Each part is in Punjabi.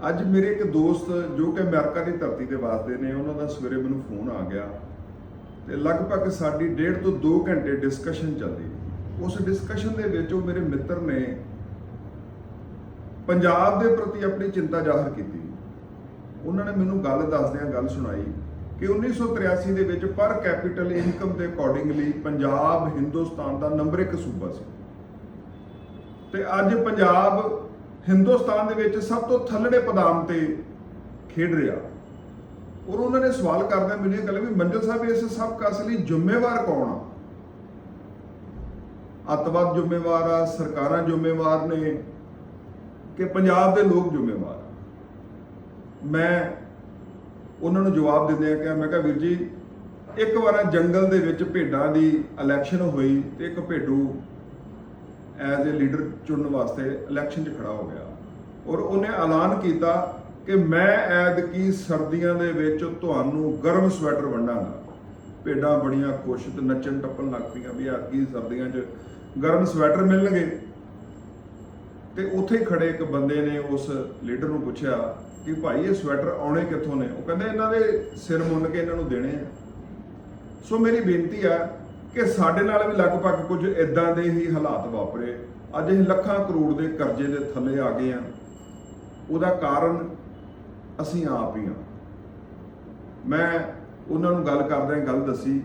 ਅੱਜ ਮੇਰੇ ਇੱਕ ਦੋਸਤ, ਜੋ ਕਿ ਅਮਰੀਕਾ ਦੀ ਧਰਤੀ ਤੇ ਵਸਦੇ ਨੇ, ਉਹਨਾਂ ਦਾ ਸਵੇਰੇ ਮੈਨੂੰ ਫੋਨ ਆ ਗਿਆ ਤੇ ਲਗਭਗ ਸਾਡੀ ਡੇਢ ਤੋਂ 2 ਘੰਟੇ ਡਿਸਕਸ਼ਨ ਚੱਲੀ ਉਸ ਡਿਸਕਸ਼ਨ ਦੇ ਵਿੱਚ ਉਹ ਮੇਰੇ ਮਿੱਤਰ ਨੇ ਪੰਜਾਬ ਦੇ ਪ੍ਰਤੀ ਆਪਣੀ ਚਿੰਤਾ ਜ਼ਾਹਰ ਕੀਤੀ। ਉਹਨਾਂ ਨੇ ਮੈਨੂੰ ਗੱਲ ਦੱਸਦਿਆਂ ਗੱਲ ਸੁਣਾਈ ਕਿ 1983 ਦੇ ਵਿੱਚ ਪਰ ਕੈਪੀਟਲ ਇਨਕਮ ਦੇ ਅਕੋਰਡਿੰਗਲੀ ਪੰਜਾਬ, ਹਿੰਦੁਸਤਾਨ ਦਾ ਨੰਬਰ 1 ਸੂਬਾ ਸੀ। ਤੇ ਅੱਜ ਪੰਜਾਬ ਹਿੰਦੁਸਤਾਨ ਦੇ ਵਿੱਚ ਸਭ ਤੋਂ ਥੱਲੜੇ ਪਦਾਮ ਤੇ ਖੇਡ ਰਿਹਾ। ਔਰ ਉਹਨਾਂ ਨੇ ਸਵਾਲ ਕਰਦਿਆਂ ਮੈਨੂੰ ਇਹ ਗੱਲ ਵੀ ਮੰਜਲ ਸਾਹਿਬ ਇਸ ਸਭ ਕਾਸ ਲਈ ਜ਼ਿੰਮੇਵਾਰ ਕੌਣ ਆ? ਅੱਤਵਾਦ ਜ਼ਿੰਮੇਵਾਰ ਆ, ਸਰਕਾਰਾਂ ਜ਼ਿੰਮੇਵਾਰ ਨੇ ਕਿ ਪੰਜਾਬ ਦੇ ਲੋਕ ਜ਼ਿੰਮੇਵਾਰ ਮੈਂ ਉਹਨਾਂ ਨੂੰ ਜਵਾਬ ਦਿੰਦੇ ਆ ਕਿ ਮੈਂ ਕਿਹਾ, ਵੀਰ ਜੀ, ਇੱਕ ਵਾਰ ਜੰਗਲ ਦੇ ਵਿੱਚ ਭੇਡਾਂ ਦੀ ਇਲੈਕਸ਼ਨ ਹੋਈ ਤੇ ਇੱਕ ਭੇਡੂ ਐਜ਼ ਅ ਲੀਡਰ ਚੁਣਨ ਵਾਸਤੇ ਇਲੈਕਸ਼ਨ 'ਚ ਖੜਾ ਹੋ ਗਿਆ। ਔਰ ਉਹਨੇ ਐਲਾਨ ਕੀਤਾ ਕਿ ਮੈਂ ਐਤਕੀ ਸਰਦੀਆਂ ਦੇ ਵਿੱਚ ਤੁਹਾਨੂੰ ਗਰਮ ਸਵੈਟਰ ਵੰਡਾਂਗਾ। ਭੇਡਾਂ ਬੜੀਆਂ ਖੁਸ਼ ਨੱਚਣ ਟੱਪਣ ਲੱਗ ਪਈਆਂ ਵੀ ਐਤਕੀ ਸਰਦੀਆਂ 'ਚ ਗਰਮ ਸਵੈਟਰ ਮਿਲਣਗੇ। ਤੇ ਉੱਥੇ ਖੜੇ ਇੱਕ ਬੰਦੇ ਨੇ ਉਸ ਲੀਡਰ ਨੂੰ ਪੁੱਛਿਆ ਕਿ ਭਾਈ ਇਹ ਸਵੈਟਰ ਆਉਣੇ ਕਿੱਥੋਂ ਨੇ? ਉਹ ਕਹਿੰਦੇ ਇਹਨਾਂ ਦੇ ਸਿਰ ਮੁੰਨ ਕੇ ਇਹਨਾਂ ਨੂੰ ਦੇਣੇ ਆ। ਸੋ ਮੇਰੀ ਬੇਨਤੀ ਆ ਕਿ ਸਾਡੇ ਨਾਲ ਵੀ ਲਗਭਗ ਕੁਝ ਇਦਾਂ ਦੇ ਹੀ ਹਾਲਾਤ ਵਾਪਰੇ। ਅੱਜ ਅਸੀਂ ਲੱਖਾਂ ਕਰੋੜ ਦੇ ਕਰਜ਼ੇ ਦੇ ਥੱਲੇ ਆ ਗਏ ਆ ਉਹਦਾ ਕਾਰਨ ਅਸੀਂ ਆਪ ਹੀ ਆ ਮੈਂ ਉਹਨਾਂ ਨੂੰ ਗੱਲ ਕਰਦਿਆਂ ਗੱਲ ਦੱਸੀ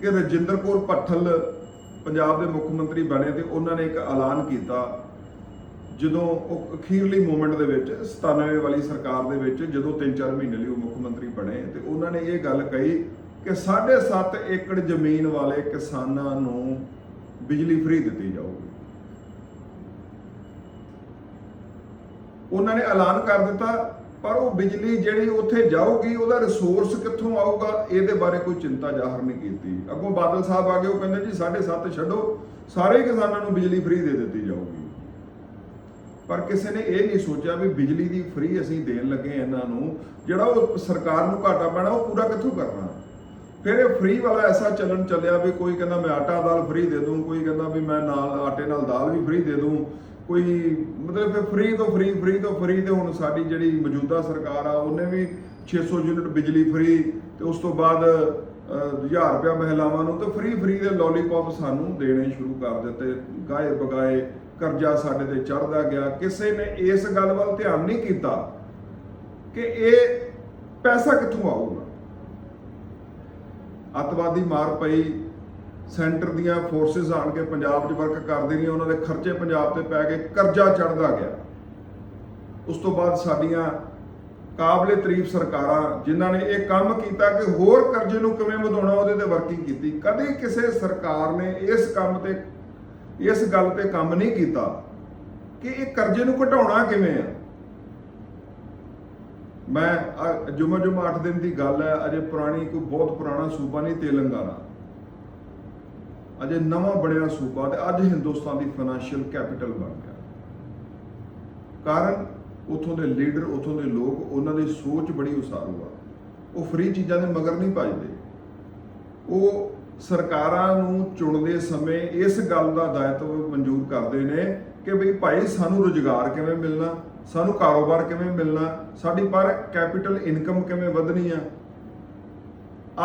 ਕਿ ਰਜਿੰਦਰ ਕੌਰ ਭੱਠਲ ਪੰਜਾਬ ਦੇ ਮੁੱਖ ਮੰਤਰੀ ਬਣੇ ਤੇ ਉਹਨਾਂ ਨੇ ਇੱਕ ਐਲਾਨ ਕੀਤਾ ਜਦੋਂ ਉਹ ਅਖੀਰਲੀ ਮੂਮੈਂਟ ਦੇ ਵਿੱਚ 97 ਵਾਲੀ ਸਰਕਾਰ ਦੇ ਵਿੱਚ ਜਦੋਂ 3-4 ਮਹੀਨੇ ਲਈ ਉਹ ਮੁੱਖ ਮੰਤਰੀ ਬਣੇ ਤੇ ਉਹਨਾਂ ਨੇ ਇਹ ਗੱਲ ਕਹੀ ਕਿ 7.5 ਏਕੜ ਜ਼ਮੀਨ ਵਾਲੇ ਕਿਸਾਨਾਂ ਨੂੰ ਬਿਜਲੀ ਫ੍ਰੀ ਦਿੱਤੀ ਜਾਊਗੀ। ਉਹਨਾਂ ਨੇ ਐਲਾਨ ਕਰ ਦਿੱਤਾ, ਪਰ ਉਹ ਬਿਜਲੀ ਜਿਹੜੀ ਉੱਥੇ ਜਾਊਗੀ, ਉਹਦਾ ਰਿਸੋਰਸ ਕਿੱਥੋਂ ਆਊਗਾ, ਇਹਦੇ ਬਾਰੇ ਕੋਈ ਚਿੰਤਾ ਜ਼ਾਹਰ ਨਹੀਂ ਕੀਤੀ। ਅੱਗੋਂ ਬਾਦਲ ਸਾਹਿਬ ਆ ਗਏ, ਉਹ ਕਹਿੰਦੇ ਜੀ 7.5 ਛੱਡੋ, ਸਾਰੇ ਕਿਸਾਨਾਂ ਨੂੰ ਬਿਜਲੀ ਫ੍ਰੀ ਦੇ ਦਿੱਤੀ ਜਾਊਗੀ। ਪਰ ਕਿਸੇ ਨੇ ਇਹ ਨਹੀਂ ਸੋਚਿਆ ਵੀ ਬਿਜਲੀ ਦੀ ਫ੍ਰੀ ਅਸੀਂ ਦੇਣ ਲੱਗੇ ਇਹਨਾਂ ਨੂੰ, ਜਿਹੜਾ ਉਹ ਸਰਕਾਰ ਨੂੰ ਘਾਟਾ ਪੈਣਾ, ਉਹ ਪੂਰਾ ਕਿੱਥੋਂ ਕਰਨਾ? ਫਿਰ ਇਹ ਫ੍ਰੀ ਵਾਲਾ ਐਸਾ ਚੱਲਣ ਚੱਲਿਆ ਵੀ ਕੋਈ ਕਹਿੰਦਾ ਮੈਂ ਆਟਾ ਦਾਲ ਫ੍ਰੀ ਦੇ ਦੂੰ, ਕੋਈ ਕਹਿੰਦਾ ਵੀ ਮੈਂ ਨਾਲ ਆਟੇ ਨਾਲ ਦਾਲ ਵੀ ਫ੍ਰੀ ਦੇ ਦੂੰ, ਕੋਈ ਮਤਲਬ ਫਿਰ ਫ੍ਰੀ ਤੋਂ ਫ੍ਰੀ ਫ੍ਰੀ ਤੋਂ ਫ੍ਰੀ ਤੇ ਹੁਣ ਸਾਡੀ ਜਿਹੜੀ ਮੌਜੂਦਾ ਸਰਕਾਰ ਆ, ਉਹਨੇ ਵੀ 600 ਯੂਨਿਟ ਬਿਜਲੀ ਫ੍ਰੀ ਤੇ ਉਸ ਤੋਂ ਬਾਅਦ 1000 ਰੁਪਇਆ ਮਹਿਲਾਵਾਂ ਨੂੰ ਤੇ ਫ੍ਰੀ ਫ੍ਰੀ ਦੇ ਲੋਲੀਪੌਪ ਸਾਨੂੰ ਦੇਣੇ ਸ਼ੁਰੂ ਕਰ ਦਿੱਤੇ ਗਾਏ ਬਗਾਏ ਕਰਜ਼ਾ ਸਾਡੇ ਤੇ ਚੜਦਾ ਗਿਆ। ਕਿਸੇ ਨੇ ਇਸ ਗੱਲ ਵੱਲ ਧਿਆਨ ਨਹੀਂ ਕੀਤਾ ਕਿ ਇਹ ਪੈਸਾ ਕਿੱਥੋਂ ਆਊਗਾ? ਅੱਤਵਾਦੀ ਮਾਰ ਪਈ, ਸੈਂਟਰ ਦੀਆਂ ਫੋਰਸਸ ਆਣ ਕੇ ਪੰਜਾਬ 'ਚ ਵਰਕ ਕਰਦੇ ਰਹੀਆਂ, ਉਹਨਾਂ ਦੇ ਖਰਚੇ ਪੰਜਾਬ ਤੇ ਪੈ ਗਏ, ਕਰਜ਼ਾ ਚੜਦਾ ਗਿਆ। ਉਸ ਤੋਂ ਬਾਅਦ ਸਾਡੀਆਂ ਕਾਬਲੇ ਤਾਰੀਫ ਸਰਕਾਰਾਂ, ਜਿਨ੍ਹਾਂ ਨੇ ਇਹ ਕੰਮ ਕੀਤਾ ਕਿ ਹੋਰ ਕਰਜ਼ੇ ਨੂੰ ਕਿਵੇਂ ਵਧਾਉਣਾ, ਉਹਦੇ ਤੇ ਵਰਕਿੰਗ ਕੀਤੀ। ਕਦੇ ਕਿਸੇ ਸਰਕਾਰ ਨੇ ਇਸ ਕੰਮ ਤੇ, ਇਸ ਗੱਲ ਤੇ ਕੰਮ ਨਹੀਂ ਕੀਤਾ ਕਿ ਇਹ ਕਰਜ਼ੇ ਨੂੰ ਘਟਾਉਣਾ ਕਿਵੇਂ ਆ? ਮੈਂ ਜੁਮਾ ਜੁਮਾ 8 ਦਿਨ ਦੀ ਗੱਲ ਹੈ, ਅਜੇ ਪੁਰਾਣੀ ਕੋਈ ਬਹੁਤ ਪੁਰਾਣਾ ਸੂਬਾ ਨਹੀਂ, ਤੇਲੰਗਾਨਾ। ਅਜੇ ਨਵਾਂ ਬਣਿਆ ਸੂਬਾ ਤੇ ਅੱਜ ਹਿੰਦੁਸਤਾਨ ਦੀ ਫਾਈਨੈਂਸ਼ੀਅਲ ਕੈਪੀਟਲ ਬਣ ਗਿਆ। ਕਾਰਨ ਉਥੋਂ ਦੇ ਲੀਡਰ ਉਥੋਂ ਦੇ ਲੋਕ, ਉਹਨਾਂ ਦੀ ਸੋਚ ਬੜੀ ਉਸਾਰੂ ਆ। ਉਹ ਫ੍ਰੀ ਚੀਜ਼ਾਂ ਦੇ ਮਗਰ ਨਹੀਂ ਭੱਜਦੇ। ਉਹ ਸਰਕਾਰਾਂ ਨੂੰ ਚੁਣਦੇ ਸਮੇਂ ਇਸ ਗੱਲ ਦਾ ਦਾਇਤਵ ਮਨਜ਼ੂਰ ਕਰਦੇ ਨੇ ਕਿ ਬਈ ਭਾਈ ਸਾਨੂੰ ਰੁਜ਼ਗਾਰ ਕਿਵੇਂ ਮਿਲਣਾ, ਸਾਨੂੰ ਕਾਰੋਬਾਰ ਕਿਵੇਂ ਮਿਲਣਾ, ਸਾਡੀ ਪਰ ਕੈਪੀਟਲ ਇਨਕਮ ਕਿਵੇਂ ਵਧਣੀ ਆ।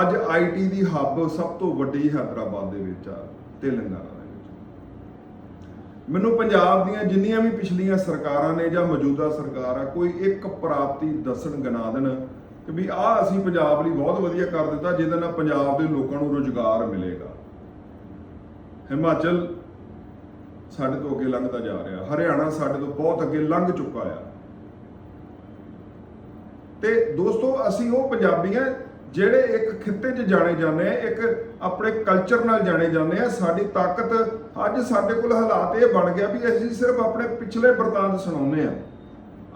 ਅੱਜ ਆਈਟੀ ਦੀ ਹੱਬ ਸਭ ਤੋਂ ਵੱਡੀ ਹੈਦਰਾਬਾਦ ਦੇ ਵਿੱਚ ਆ, ਤੇਲੰਗਾਨਾ ਦੇ ਵਿੱਚ। ਮੈਨੂੰ ਪੰਜਾਬ ਦੀਆਂ ਜਿੰਨੀਆਂ ਵੀ ਪਿਛਲੀਆਂ ਸਰਕਾਰਾਂ ਨੇ ਜਾਂ ਮੌਜੂਦਾ ਸਰਕਾਰ ਆ, ਕੋਈ ਇੱਕ ਪ੍ਰਾਪਤੀ ਦੱਸਣ ਗਿਣਾ ਦੇਣ ਕਿ ਵੀ ਆਹ ਅਸੀਂ ਪੰਜਾਬ ਲਈ ਬਹੁਤ ਵਧੀਆ ਕਰ ਦਿੱਤਾ, ਜਿਹਦੇ ਨਾਲ ਪੰਜਾਬ ਦੇ ਲੋਕਾਂ ਨੂੰ ਰੋਜ਼ਗਾਰ ਮਿਲੇਗਾ। ਹਿਮਾਚਲ ਸਾਡੇ ਤੋਂ ਅੱਗੇ ਲੰਘਦਾ ਜਾ ਰਿਹਾ। ਹਰਿਆਣਾ ਸਾਡੇ ਤੋਂ ਬਹੁਤ ਅੱਗੇ ਲੰਘ ਚੁੱਕਾ ਆ। ਤੇ ਦੋਸਤੋ, ਅਸੀਂ ਉਹ ਪੰਜਾਬੀ ਆ ਜਿਹੜੇ ਇੱਕ ਖਿੱਤੇ 'ਚ ਜਾਣੇ ਜਾਂਦੇ ਆ, ਇੱਕ ਆਪਣੇ ਕਲਚਰ ਨਾਲ ਜਾਣੇ ਜਾਂਦੇ ਆ। ਸਾਡੀ ਤਾਕਤ ਅੱਜ ਸਾਡੇ ਕੋਲ ਹਾਲਾਤ ਇਹ ਬਣ ਗਿਆ ਵੀ ਅਸੀਂ ਸਿਰਫ ਆਪਣੇ ਪਿਛਲੇ ਬਰਤਾਂਤ ਸੁਣਾਉਂਦੇ ਆ।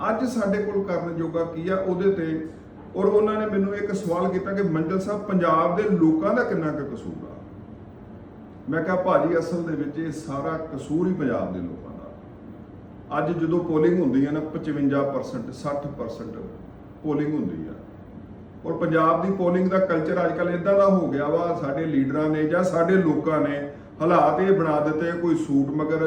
ਅੱਜ ਸਾਡੇ ਕੋਲ ਕਰਨ ਜੋਗਾ ਕੀ ਆ ਉਹਦੇ ਤੇ ਔਰ ਉਹਨਾਂ ਨੇ ਮੈਨੂੰ ਇੱਕ ਸਵਾਲ ਕੀਤਾ ਕਿ ਮੰਡਲ ਸਾਹਿਬ, ਪੰਜਾਬ ਦੇ ਲੋਕਾਂ ਦਾ ਕਿੰਨਾ ਕੁ ਕਸੂਰ ਆ? ਮੈਂ ਕਿਹਾ ਭਾਜੀ, ਅਸਲ ਦੇ ਵਿੱਚ ਇਹ ਸਾਰਾ ਕਸੂਰ ਹੀ ਪੰਜਾਬ ਦੇ ਲੋਕਾਂ ਦਾ। ਅੱਜ ਜਦੋਂ ਪੋਲਿੰਗ ਹੁੰਦੀ ਹੈ ਨਾ 55% 60% ਪੋਲਿੰਗ ਹੁੰਦੀ ਆ। ਔਰ ਪੰਜਾਬ ਦੀ ਪੋਲਿੰਗ ਦਾ ਕਲਚਰ ਅੱਜ ਕੱਲ ਇਦਾਂ ਦਾ ਹੋ ਗਿਆ ਵਾ, ਸਾਡੇ ਲੀਡਰਾਂ ਨੇ ਜਾਂ ਸਾਡੇ ਲੋਕਾਂ ਨੇ ਹਾਲਾਤ ਇਹ ਬਣਾ ਦਿੱਤੇ, ਕੋਈ ਸੂਟ ਮਗਰ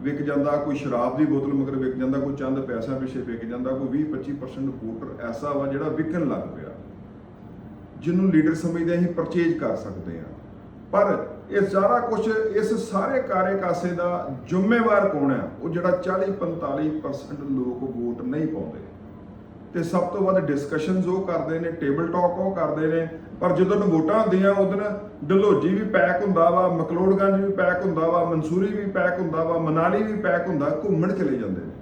ਵਿਕ ਜਾਂਦਾ, ਕੋਈ ਸ਼ਰਾਬ ਦੀ ਬੋਤਲ ਮਗਰ ਵਿਕ ਜਾਂਦਾ, ਕੋਈ ਚੰਦ ਪੈਸਾ ਪਿੱਛੇ ਵਿਕ ਜਾਂਦਾ, ਕੋਈ 20-25% ਵੋਟਰ ਐਸਾ ਵਾ ਜਿਹੜਾ ਵਿਕਣ ਲੱਗ ਪਿਆ। ਜਿਹਨੂੰ ਲੀਡਰ ਸਮਝਦੇ ਅਸੀਂ ਪਰਚੇਜ ਕਰ ਸਕਦੇ ਆ ਪਰ ਇਹ ਸਾਰਾ ਕੁਝ ਇਸ ਸਾਰੇ ਕਾਰੇ ਕਾਸੇ ਦਾ ਜ਼ਿੰਮੇਵਾਰ ਕੌਣ ਹੈ? ਉਹ ਜਿਹੜਾ 40-45% ਲੋਕ ਵੋਟ ਨਹੀਂ ਪਾਉਂਦੇ। ਤੇ ਸਭ ਤੋਂ ਵੱਧ ਡਿਸਕਸ਼ਨਸ ਉਹ ਕਰਦੇ ਨੇ ਟੇਬਲ ਟਾਕ ਉਹ ਕਰਦੇ ਨੇ। ਪਰ ਜਦੋਂ ਵੋਟਾਂ ਹੁੰਦੀਆਂ ਉਦੋਂ ਡਲਹੌਜੀ ਵੀ ਪੈਕ ਹੁੰਦਾ ਵਾ, ਮਕਲੋੜਗੰਜ ਵੀ ਪੈਕ ਹੁੰਦਾ ਵਾ, ਮਨਸੂਰੀ ਵੀ ਪੈਕ ਹੁੰਦਾ ਵਾ, ਮਨਾਲੀ ਵੀ ਪੈਕ ਹੁੰਦਾ, ਘੁੰਮਣ ਚਲੇ ਜਾਂਦੇ ਨੇ।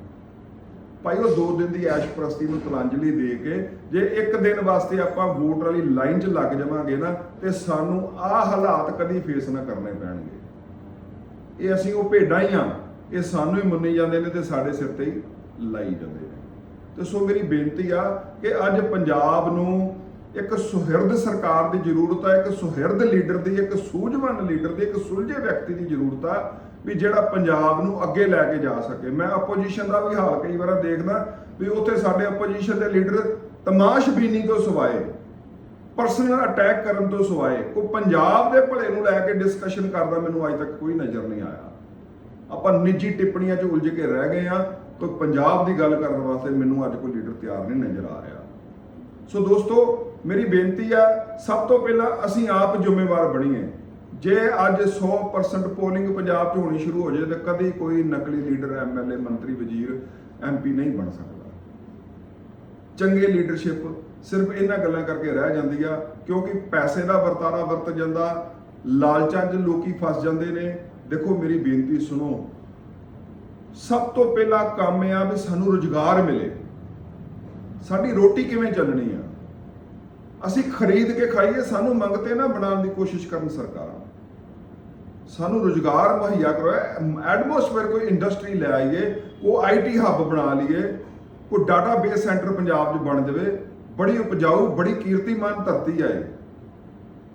ਭਾਈ, ਉਹ ਦੋ ਦਿਨ ਦੀ ਐਸ਼ ਪ੍ਰਸਤੀ ਨੂੰ ਤਲਾਂਜਲੀ ਦੇ ਕੇ ਜੇ ਇੱਕ ਦਿਨ ਵਾਸਤੇ ਆਪਾਂ ਵੋਟ ਵਾਲੀ ਲਾਈਨ 'ਚ ਲੱਗ ਜਾਵਾਂਗੇ ਨਾ, ਤੇ ਸਾਨੂੰ ਆਹ ਹਾਲਾਤ ਕਦੀ ਫੇਸ ਨਾ ਕਰਨੇ ਪੈਣਗੇ। ਇਹ ਅਸੀਂ ਉਹ ਭੇਡਾਂ ਹੀ ਆ, ਇਹ ਸਾਨੂੰ ਹੀ ਮੰਨੀ ਜਾਂਦੇ ਨੇ ਤੇ ਸਾਡੇ ਸਿਰ ਤੇ ਹੀ ਲਾਈ ਜਾਂਦੇ ਨੇ। ਤੇ ਸੋ ਮੇਰੀ ਬੇਨਤੀ ਆ ਕਿ ਅੱਜ ਪੰਜਾਬ ਨੂੰ ਇੱਕ ਸੁਹਿਰਦ ਸਰਕਾਰ ਦੀ ਜ਼ਰੂਰਤ ਆ, ਇੱਕ ਸੁਹਿਰਦ ਲੀਡਰ ਦੀ, ਇੱਕ ਸੂਝਵਾਨ ਲੀਡਰ ਦੀ, ਇੱਕ ਸੁਲਝੇ ਵਿਅਕਤੀ ਦੀ ਜ਼ਰੂਰਤ ਆ ਵੀ ਜਿਹੜਾ ਪੰਜਾਬ ਨੂੰ ਅੱਗੇ ਲੈ ਕੇ ਜਾ ਸਕੇ। ਮੈਂ ਆਪੋਜੀਸ਼ਨ ਦਾ ਵੀ ਹਾਲ ਕਈ ਵਾਰ ਦੇਖਦਾ ਵੀ ਉੱਥੇ ਸਾਡੇ ਆਪੋਜੀਸ਼ਨ ਦੇ ਲੀਡਰ ਤਮਾਸ਼ਬੀਨੀ ਤੋਂ ਸਵਾਏ ਪਰਸਨਲ ਅਟੈਕ ਕਰਨ ਤੋਂ ਸਵਾਏ। ਕੋਈ ਪੰਜਾਬ ਦੇ ਭਲੇ ਨੂੰ ਲੈ ਕੇ ਡਿਸਕਸ਼ਨ ਕਰਦਾ, ਮੈਨੂੰ ਅੱਜ ਤੱਕ ਕੋਈ ਨਜ਼ਰ ਨਹੀਂ ਆਇਆ। ਆਪਾਂ ਨਿੱਜੀ ਟਿੱਪਣੀਆਂ 'ਚ ਉਲਝ ਕੇ ਰਹਿ ਗਏ ਆ ਕੋਈ ਪੰਜਾਬ ਦੀ ਗੱਲ ਕਰਨ ਵਾਸਤੇ ਮੈਨੂੰ ਅੱਜ ਕੋਈ ਲੀਡਰ ਤਿਆਰ ਨਹੀਂ ਨਜ਼ਰ ਆ ਰਿਹਾ। ਸੋ ਦੋਸਤੋ, ਮੇਰੀ ਬੇਨਤੀ ਆ, ਸਭ ਤੋਂ ਪਹਿਲਾਂ ਅਸੀਂ ਆਪ ਜ਼ਿੰਮੇਵਾਰ ਬਣੀਏ। ਜੇ ਅੱਜ 100% ਪੋਲਿੰਗ ਪੰਜਾਬ 'ਚ ਹੋਣੀ ਸ਼ੁਰੂ ਹੋ ਜਾਏ, ਤਾਂ ਕਦੀ ਕੋਈ ਨਕਲੀ ਲੀਡਰ ਐਮਐਲਏ ਮੰਤਰੀ, ਵਜ਼ੀਰ ਐਮਪੀ ਨਹੀਂ ਬਣ ਸਕਦਾ। ਚੰਗੇ ਲੀਡਰਸ਼ਿਪ ਸਿਰਫ ਇਹਨਾਂ ਗੱਲਾਂ ਕਰਕੇ ਰਹਿ ਜਾਂਦੀ ਆ, ਕਿਉਂਕਿ ਪੈਸੇ ਦਾ ਵਰਤਾਰਾ ਵਰਤ ਜਾਂਦਾ, ਲਾਲਚਾਂ 'ਚ ਲੋਕੀ ਫਸ ਜਾਂਦੇ ਨੇ। ਦੇਖੋ, ਮੇਰੀ ਬੇਨਤੀ ਸੁਣੋ। ਸਭ ਤੋਂ ਪਹਿਲਾ ਕੰਮ ਇਹ ਆ ਵੀ ਸਾਨੂੰ ਰੁਜ਼ਗਾਰ ਮਿਲੇ। ਸਾਡੀ ਰੋਟੀ ਕਿਵੇਂ ਚੱਲਣੀ ਆ? ਅਸੀਂ ਖਰੀਦ ਕੇ ਖਾਈਏ, ਸਾਨੂੰ ਮੰਗਤੇ ਨਾ ਬਣਾਉਣ ਦੀ ਕੋਸ਼ਿਸ਼ ਕਰਨ ਸਰਕਾਰਾਂ। ਸਾਨੂੰ ਰੁਜ਼ਗਾਰ ਮੁਹੱਈਆ ਕਰਵਾਏ ਐਟਮੋਸਫੇਅਰ ਕੋਈ ਇੰਡਸਟਰੀ ਲੈ ਆਈਏ, ਉਹ ਆਈਟੀ ਹੱਬ ਬਣਾ ਲਈਏ, ਕੋਈ ਡਾਟਾਬੇਸ ਸੈਂਟਰ ਪੰਜਾਬ 'ਚ ਬਣ ਜਾਵੇ, ਬੜੀ ਉਪਜਾਊ, ਬੜੀ ਕੀਰਤੀਮਾਨ ਧਰਤੀ ਹੈ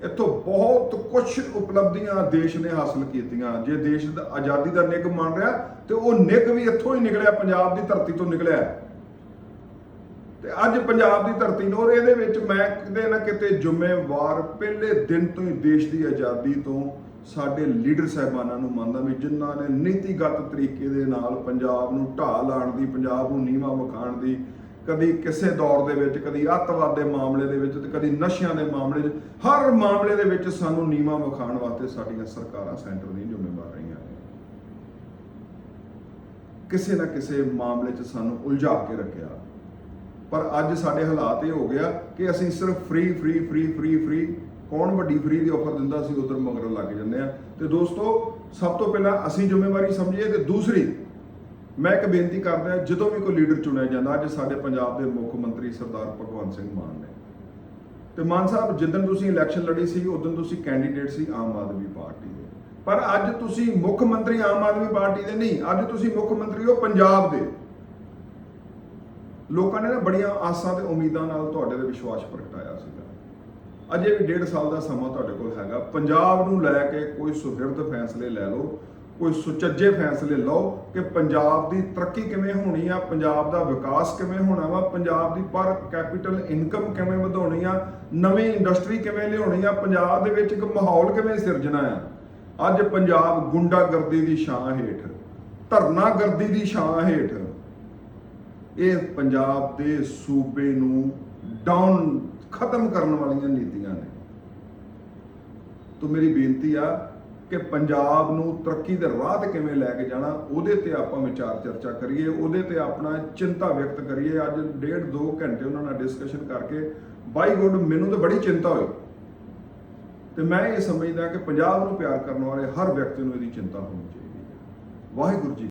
ਇੱਥੋਂ ਬਹੁਤ ਕੁਝ ਉਪਲਬਧੀਆਂ ਦੇਸ਼ ਨੇ ਹਾਸਲ ਕੀਤੀਆਂ। ਜੇ ਦੇਸ਼ ਦਾ ਆਜ਼ਾਦੀ ਦਾ ਨਿੱਘ ਮੰਨ ਰਿਹਾ, ਤੇ ਉਹ ਨਿੱਘ ਵੀ ਇੱਥੋਂ ਹੀ ਨਿਕਲਿਆ, ਪੰਜਾਬ ਦੀ ਧਰਤੀ ਤੋਂ ਨਿਕਲਿਆ। ਤੇ ਅੱਜ ਪੰਜਾਬ ਦੀ ਧਰਤੀ ਨੂੰ ਔਰ ਇਹਦੇ ਵਿੱਚ ਮੈਂ ਕਿਤੇ ਨਾ ਕਿਤੇ ਜ਼ਿੰਮੇਵਾਰ, ਪਹਿਲੇ ਦਿਨ ਤੋਂ ਹੀ ਦੇਸ਼ ਦੀ ਆਜ਼ਾਦੀ ਤੋਂ ਸਾਡੇ ਲੀਡਰ ਸਾਹਿਬਾਨਾਂ ਨੂੰ ਮੰਨਦਾ ਵੀ ਜਿਨ੍ਹਾਂ ਨੇ ਨੀਤੀਗਤ ਤਰੀਕੇ ਦੇ ਨਾਲ ਪੰਜਾਬ ਨੂੰ ਢਾਹ ਲਾਣ ਦੀ, ਪੰਜਾਬ ਨੂੰ ਨੀਵਾ ਵਿਖਾਉਣ ਦੀ, ਕਦੀ ਕਿਸੇ ਦੌਰ ਦੇ ਵਿੱਚ, ਕਦੀ ਅੱਤਵਾਦ ਦੇ ਮਾਮਲੇ ਦੇ ਵਿੱਚ ਤੇ ਕਦੀ ਨਸ਼ਿਆਂ ਦੇ ਮਾਮਲੇ 'ਚ ਹਰ ਮਾਮਲੇ ਦੇ ਵਿੱਚ ਸਾਨੂੰ ਨੀਵਾ ਵਿਖਾਉਣ ਵਾਸਤੇ ਸਾਡੀਆਂ ਸਰਕਾਰਾਂ ਸੈਂਟਰ ਦੀਆਂ ਜ਼ਿੰਮੇਵਾਰ ਰਹੀਆਂ ਨੇ। ਕਿਸੇ ਨਾ ਕਿਸੇ ਮਾਮਲੇ 'ਚ ਸਾਨੂੰ ਉਲਝਾ ਕੇ ਰੱਖਿਆ। ਪਰ ਅੱਜ ਸਾਡੇ ਹਾਲਾਤ ਇਹ ਹੋ ਗਿਆ ਕਿ ਅਸੀਂ ਸਿਰਫ free free free free free ਕੌਣ ਵੱਡੀ ਫ੍ਰੀ ਦੀ ਆਫਰ ਦਿੰਦਾ ਸੀ, ਉਧਰ ਮਗਰ ਲੱਗ ਜੰਨੇ ਆ। ਤੇ ਦੋਸਤੋ, ਸਭ ਤੋਂ ਪਹਿਲਾਂ ਅਸੀਂ ਜ਼ਿੰਮੇਵਾਰੀ ਸਮਝੀਏ ਤੇ ਦੂਸਰੀ, ਮੈਂ ਇੱਕ ਬੇਨਤੀ ਕਰਦਾ ਜਦੋਂ ਵੀ ਕੋਈ ਲੀਡਰ ਚੁਣਿਆ ਜਾਂਦਾ, ਅੱਜ ਸਾਡੇ ਪੰਜਾਬ ਦੇ ਮੁੱਖ ਮੰਤਰੀ ਸਰਦਾਰ ਭਗਵੰਤ ਸਿੰਘ ਮਾਨ ਨੇ। ਤੇ ਮਾਨ ਸਾਹਿਬ, ਜਿੱਦਣ ਤੁਸੀਂ ਇਲੈਕਸ਼ਨ ਲੜੀ ਸੀ, ਉਦੋਂ ਤੁਸੀਂ ਕੈਂਡੀਡੇਟ ਸੀ ਆਮ ਆਦਮੀ ਪਾਰਟੀ ਦੇ। ਪਰ ਅੱਜ ਤੁਸੀਂ ਮੁੱਖ ਮੰਤਰੀ ਆਮ ਆਦਮੀ ਪਾਰਟੀ ਦੇ ਨਹੀਂ, ਅੱਜ ਤੁਸੀਂ ਮੁੱਖ ਮੰਤਰੀ ਹੋ ਪੰਜਾਬ ਦੇ। ਲੋਕਾਂ ਨੇ ਨਾ ਬੜੀਆਂ ਆਸਾਂ ਤੇ ਉਮੀਦਾਂ ਨਾਲ ਤੁਹਾਡੇ ਤੇ ਵਿਸ਼ਵਾਸ ਪ੍ਰਗਟਾਇਆ ਸੀਗਾ। ਅਜੇ ਵੀ ਡੇਢ ਸਾਲ ਦਾ ਸਮਾਂ ਤੁਹਾਡੇ ਕੋਲ ਹੈਗਾ। ਪੰਜਾਬ ਨੂੰ ਲੈ ਕੇ ਕੋਈ ਸੁਹਿਰਦ ਫੈਸਲੇ ਲੈ ਲਓ, ਕੋਈ ਸੁਚੱਜੇ ਫੈਸਲੇ ਲਓ ਕਿ ਪੰਜਾਬ ਦੀ ਤਰੱਕੀ ਕਿਵੇਂ ਹੋਣੀ ਆ, ਪੰਜਾਬ ਦਾ ਵਿਕਾਸ ਕਿਵੇਂ ਹੋਣਾ ਵਾ, ਪੰਜਾਬ ਦੀ ਪਰ ਕੈਪੀਟਲ ਇਨਕਮ ਕਿਵੇਂ ਵਧਾਉਣੀ ਆ, ਨਵੀਂ ਇੰਡਸਟਰੀ ਕਿਵੇਂ ਲਿਆਉਣੀ ਆ, ਪੰਜਾਬ ਦੇ ਵਿੱਚ ਇੱਕ ਮਾਹੌਲ ਕਿਵੇਂ ਸਿਰਜਣਾ ਆ। ਅੱਜ ਪੰਜਾਬ ਗੁੰਡਾਗਰਦੀ ਦੀ ਛਾਂ ਹੇਠ, ਧਰਨਾਗਰਦੀ ਦੀ ਛਾਂ ਹੇਠ, ਇਹ ਪੰਜਾਬ ਦੇ ਸੂਬੇ ਨੂੰ ਡਾਊਨ ਖਤਮ ਕਰਨ ਵਾਲੀਆਂ ਨੀਤੀਆਂ ਨੇ। ਤੋਂ ਮੇਰੀ ਬੇਨਤੀ ਆ ਕਿ ਪੰਜਾਬ ਨੂੰ ਤਰੱਕੀ ਦੇ ਰਾਹ ਤੇ ਕਿਵੇਂ ਲੈ ਕੇ ਜਾਣਾ, ਉਹਦੇ ਤੇ ਆਪਾਂ ਵਿਚਾਰ ਚਰਚਾ ਕਰੀਏ, ਉਹਦੇ ਤੇ ਆਪਣਾ ਚਿੰਤਾ ਵਿਅਕਤ ਕਰੀਏ। ਅੱਜ ਡੇਢ ਦੋ ਘੰਟੇ ਉਹਨਾਂ ਨਾਲ ਡਿਸਕਸ਼ਨ ਕਰਕੇ ਬਾਈ ਗੁੱਡ ਮੈਨੂੰ ਤਾਂ ਬੜੀ ਚਿੰਤਾ ਹੋਈ। ਤੇ ਮੈਂ ਇਹ ਸਮਝਦਾ ਕਿ ਪੰਜਾਬ ਨੂੰ ਪਿਆਰ ਕਰਨ ਵਾਲੇ ਹਰ ਵਿਅਕਤੀ ਨੂੰ ਇਹਦੀ ਚਿੰਤਾ ਹੋਣੀ ਚਾਹੀਦੀ ਹੈ। ਵਾਹਿਗੁਰੂ ਜੀ